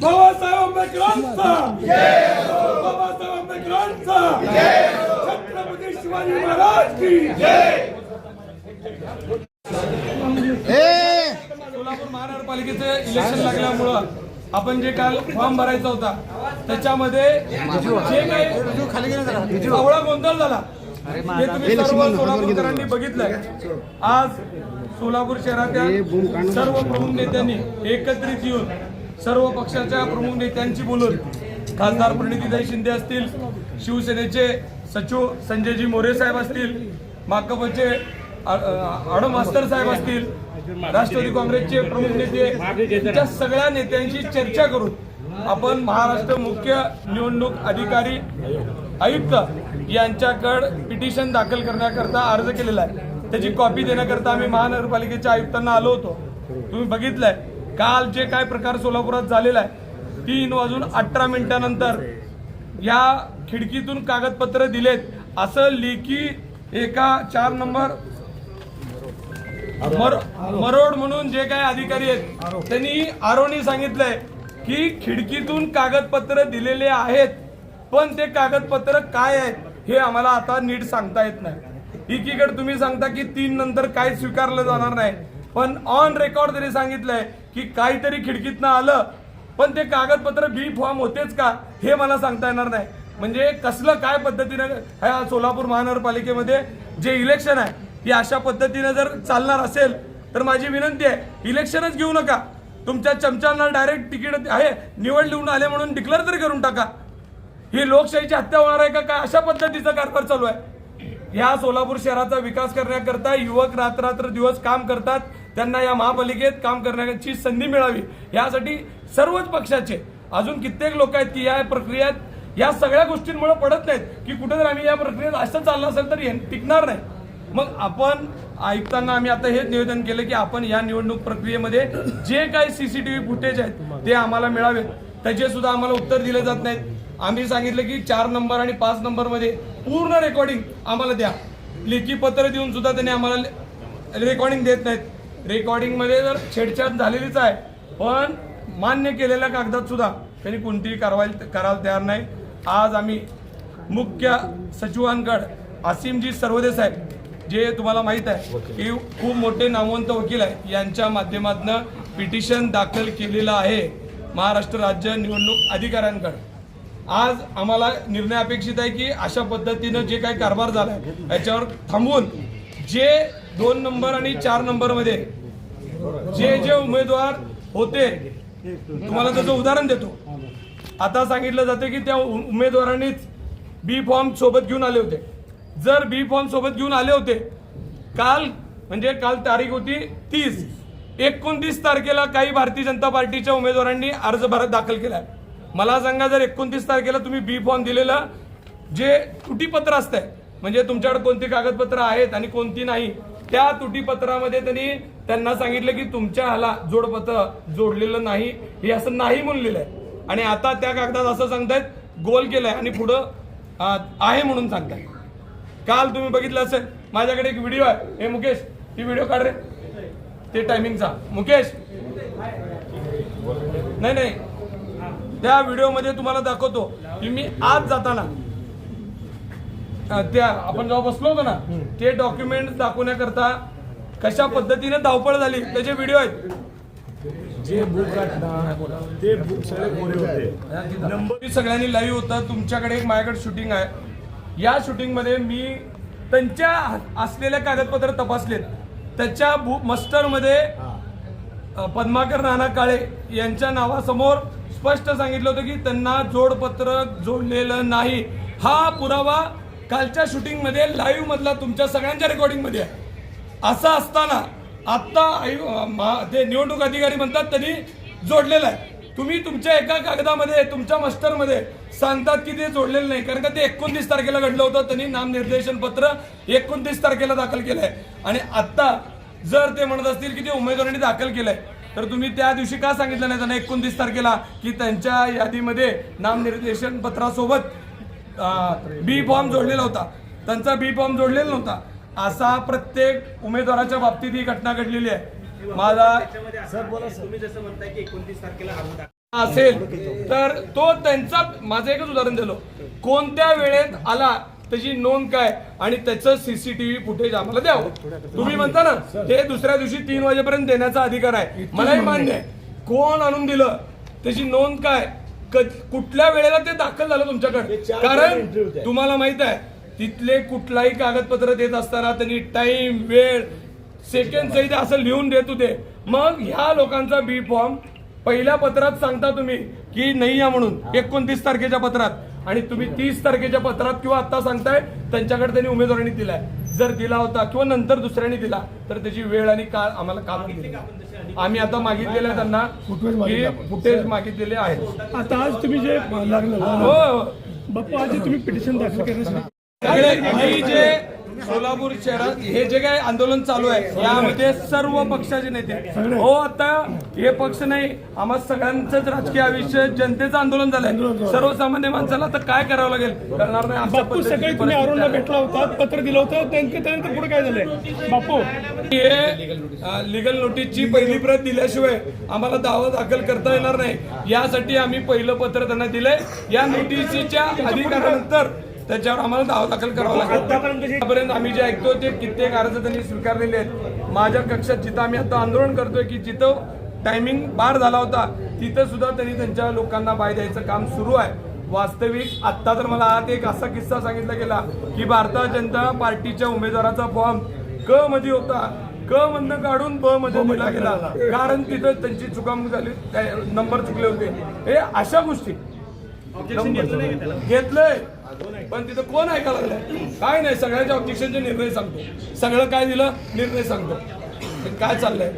बाबासाहेब आंबेडकरांचा बाबासाहेब आंबेडकरांचा छत्रपती शिवाजी महाराज की सोलापूर महानगरपालिकेचे इलेक्शन लागल्यामुळं आपण जे काल फॉर्म भरायचा होता त्याच्यामध्ये जे काही गोंधळ झाला ते तुम्ही सर्व सोलापूरकरांनी बघितलंय. आज सोलापूर शहरातील सर्व प्रमुख नेत्यांनी एकत्रित येऊन सर्व पक्षाच्या प्रमुख नेत्यांची बोलून खासदार प्रणितीताई शिंदे असतील शिवसेनेचे सचिव संजयजी मोरे साहेब असतील माकपचे आडो मास्तर साहेब असतील राष्ट्रवादी काँग्रेसचे प्रमुख नेते त्या सगळ्या नेत्यांशी चर्चा करून आपण महाराष्ट्र मुख्य निवडणूक अधिकारी आयुक्त यांच्याकडे पिटिशन दाखल करण्याकरता अर्ज केलेला आहे. त्याची कॉपी देण्याकरता आम्ही महानगरपालिकेच्या आयुक्तांना आलो होतो. तुम्ही बघितलंय काल जे काय प्रकार सोलापुरात झालेला आहे तीन वाजून अठरा मिनिटानंतर या खिडकीतून कागदपत्र दिलेत. असं लेखी एका चार नंबर मर- मरोड म्हणून जे काही अधिकारी आहेत त्यांनी आरोनी सांगितलंय की खिडकीतून कागदपत्र दिलेले आहेत पण ते कागदपत्र काय आहेत हे आम्हाला आता नीट सांगता येत नाही. एकीकडे तुम्ही सांगता की तीन नंतर काय स्वीकारलं जाणार नाही. पण ऑन रेकॉर्ड तरी सांगितलंय की काहीतरी खिडकीतनं आलं पण ते कागदपत्र बी फॉर्म होतेच का हे मला सांगता येणार नाही. म्हणजे कसलं काय पद्धतीनं ह्या सोलापूर महानगरपालिकेमध्ये जे इलेक्शन आहे ती अशा पद्धतीनं जर चालणार असेल तर माझी विनंती आहे इलेक्शनच घेऊ नका. तुमच्या चमच्यांना डायरेक्ट तिकीट आहे निवड लिहून आले म्हणून डिक्लेअर तरी करून टाका. ही लोकशाहीची हत्या होणार आहे का काय अशा पद्धतीचा कारभार चालू आहे? या सोलापूर शहराचा विकास करण्याकरता युवक रात्र दिवस काम करतात. त्यांना या महापालिकेत काम करण्याची संधी मिळावी. यासाठी सर्वच पक्षाचे अजून कित्येक लोक आहेत की या प्रक्रियेत या सगळ्या गोष्टींमुळे पडत नाहीत की कुठेतरी आम्ही या प्रक्रियेत असं चाललं असेल तर टिकणार नाही. मग आपण आयुक्तांना आम्ही आता हेच निवेदन केलं की आपण या निवडणूक प्रक्रियेमध्ये जे काही सीसीटीव्ही फुटेज आहेत ते आम्हाला मिळावेत. त्याचे सुद्धा आम्हाला उत्तर दिले जात नाहीत. आम्ही सांगितलं की चार नंबर आणि पाच नंबरमध्ये पूर्ण रेकॉर्डिंग आम्हाला द्या. लेखी पत्र देऊन सुद्धा त्यांनी आम्हाला रेकॉर्डिंग देत नाहीत. रेकॉर्डिंगमध्ये जर छेडछाड झालेलीच आहे. पण मान्य केलेल्या कागदात सुद्धा त्यांनी कोणतीही कारवाई करायला तयार नाही. आज आम्ही मुख्य सचिवांकड असीमजी सर्वदेसाहेब जे तुम्हाला माहीत आहे की खूप मोठे नामवंत वकील आहे यांच्या माध्यमातून पिटिशन दाखल केलेलं आहे महाराष्ट्र राज्य निवडणूक अधिकाऱ्यांकडे. आज आम्हाला निर्णय अपेक्षित आहे की अशा पद्धतीनं जे काही कारभार झाला आहे याच्यावर थांबवून जे दोन नंबर आणि चार नंबरमध्ये जे जे उमेदवार होते तुम्हाला त्याचं उदाहरण देतो. आता सांगितलं जाते की त्या उ- उमेदवारांनीच बी फॉर्म सोबत घेऊन आले होते. जर बी फॉर्म सोबत घेऊन आले होते काल म्हणजे काल तारीख होती तीस एकोणतीस तारखेला काही भारतीय जनता पार्टीच्या उमेदवारांनी अर्ज भरत दाखल केला आहे मला सांगा जर एकोणतीस तारखेला तुम्ही बी फॉर्म दिलेलं जे तुटीपत्र असतंय म्हणजे तुमच्याकडे कोणती कागदपत्र आहेत आणि कोणती नाही त्या तुटीपत्रामध्ये त्यांनी त्यांना सांगितलं की तुमच्या ह्याला जोडपत्र जोडलेलं नाही हे असं नाही म्हणलेलं आहे आणि आता त्या कागदात असं सांगतायत गोल केलंय आणि पुढं आहे म्हणून सांगताय काल तुम्ही बघितलं असेल माझ्याकडे एक व्हिडिओ आहे. हे मुकेश ती व्हिडिओ काढ रे. ते टायमिंगचा मुकेश. नाही नाही. त्या व्हिडिओमध्ये तुम्हाला दाखवतो की मी आज जाताना त्या आपण जेव्हा बसलो होतो ना ते डॉक्युमेंट दाखवण्याकरता कशा पद्धतीने धावपळ झाली त्याचे व्हिडिओ आहेत. जे बुक ते बुक सगळे कोरे होते. नंबर सगळ्यांनी लाईव्ह होतं तुमच्याकडे एक माझ्याकडे शूटिंग आहे. या शूटिंगमध्ये मी त्यांच्या असलेल्या कागदपत्र तपासलेत. त्याच्या मस्टरमध्ये अ, पद्माकर नाना काळे यांच्या नावासमोर स्पष्ट सांगितलं होतं की त्यांना जोडपत्र जोडलेलं नाही. हा पुरावा कालच्या शूटिंगमध्ये लाईव्ह मधला तुमच्या सगळ्यांच्या रेकॉर्डिंगमध्ये आहे. असं असताना आत्ता ते निवडणूक अधिकारी म्हणतात त्यांनी जोडलेलं आहे. तुम्ही तुमच्या एका कागदामध्ये तुमच्या मास्टरमध्ये सांगतात की ते जोडलेलं नाही. कारण का ते एकोणतीस तारखेला घडलं होतं. त्यांनी नामनिर्देशन पत्र एकोणतीस तारखेला दाखल केलं आहे आणि आत्ता जर ते म्हणत असतील की ते उमेदवारांनी दाखल केलं आहे तर तुम्ही त्या दिवशी का सांगितलं नाही? त्यांना एकोणतीस तारखेला की त्यांच्या यादीमध्ये नामनिर्देशन पत्रासोबत बी फॉर्म जोडलेला होता. त्यांचा बी फॉर्म जोडलेला नव्हता. असा प्रत्येक उमेदवाराच्या बाबतीत ही घटना घडलेली आहे. माझा तुम्ही जसं म्हणताय की एकोणतीस तारखेला आरोप असेल तर तो त्यांचा माझं एकच उदाहरण दिलं. कोणत्या वेळेत आला त्याची नोंद काय? आणि त्याचं सीसीटीव्ही फुटेज आम्हाला द्यावं. तुम्ही म्हणता ना ते दुसऱ्या दिवशी तीन वाजेपर्यंत देण्याचा अधिकार आहे. मलाही मान्य आहे. कोण आणून दिलं? त्याची नोंद काय? कुठल्या वेळेला ते दाखल झालं तुमच्याकडे? कारण तुम्हाला माहीत आहे तिथले कुठलाही कागदपत्र देत असताना त्यांनी टाइम वेळ सेकंड सहित असं लिहून देत होते. मग ह्या लोकांचा बी फॉर्म पहिल्या पत्रात सांगता तुम्ही की नाही या म्हणून. एकोणतीस तारखेच्या पत्रात. आणि तुम्ही तीस तारखेच्या पत्रात किंवा आता सांगताय त्यांच्याकडे त्यांनी उमेदवारांनी दिलाय. जर दिला होता किंवा नंतर दुसऱ्यांनी दिला तर त्याची वेळ आणि काळ आम्हाला काम आम्ही आता मागितलेलं आहे त्यांना फुटेज मागितलेले आहेत. आता आज तुम्ही जे लागलं हो. बाप्पा आज तुम्ही पिटिशन दाखल करण्यासाठी जे सोलापूर शहरात हे जे काही आंदोलन चालू आहे यामध्ये सर्व पक्षाचे नेते हो आता हे पक्ष नाही आम्हा सगळ्यांचंच राजकीय आयुष्य जनतेचं आंदोलन झालंय. सर्वसामान्य माणसाला तर काय करावं लागेल? करणार नाही पद्धतीची सकाळी तुम्ही अरुणला. भेटला होता पत्र दिलं होतं त्यानंतर पुढे काय झालंय? बाप्पू. हे लिगल नोटीसची पहिली प्रत दिल्याशिवाय आम्हाला दावा दाखल करता येणार नाही. यासाठी आम्ही पहिलं पत्र त्यांना दिलंय. या नोटीसीच्या अधिकारानंतर त्याच्यावर आम्हाला दावा दाखल करावा लागेल. आतापर्यंत आम्ही जे ऐकतो ते कित्येक अर्ज त्यांनी स्वीकारलेले आहेत. माझ्या कक्षात जिथं आम्ही आता आंदोलन करतोय की जिथं टायमिंग बार झाला होता तिथं सुद्धा त्यांनी त्यांच्या लोकांना बाय द्यायचं काम सुरू आहे. वास्तविक आत्ता तर मला आत एक असा किस्सा सांगितला गेला की भारतीय जनता पार्टीच्या उमेदवाराचा फॉर्म क मध्ये होता. क मधनं काढून ब मध्ये दिला गेला. कारण तिथं त्यांची चुकामुक झाली नंबर चुकले होते. हे अशा गोष्टी. घेतलंय. पण तिथं कोण ऐकायला लागलंय काय नाही सगळ्याच्या ऑब्जेक्शनचे निर्णय सांगतो. सगळं काय दिलं? निर्णय सांगतो. काय चाललंय?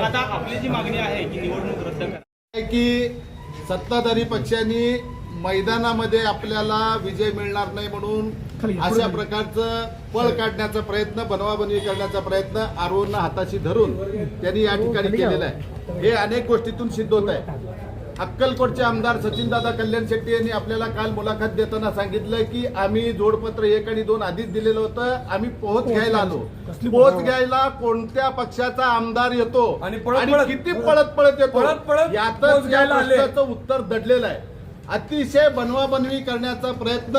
आता आपली जी मागणी आहे की निवडणूक रद्द करा. की सत्ताधारी पक्षांनी मैदानामध्ये आपल्याला विजय मिळणार नाही म्हणून अशा प्रकारचं पळ काढण्याचा प्रयत्न बनवाबनवी करण्याचा प्रयत्न आरोना हाताशी धरून त्यांनी या ठिकाणी केलेला आहे. हे अनेक गोष्टीतून सिद्ध होत आहे. अक्कलकोटचे आमदार सचिनदादा कल्याण शेट्टी यांनी आपल्याला काल मुलाखत देताना सांगितलं की आम्ही जोडपत्र एक आणि दोन आधीच दिलेलं होतं. आम्ही पोहोच घ्यायला आलो. पोहोच घ्यायला कोणत्या पक्षाचा आमदार येतो आणि किती पळत पळत येतो? यातच घ्यायला उत्तर दडलेलं आहे. अतिशय बनवाबनवी करण्याचा प्रयत्न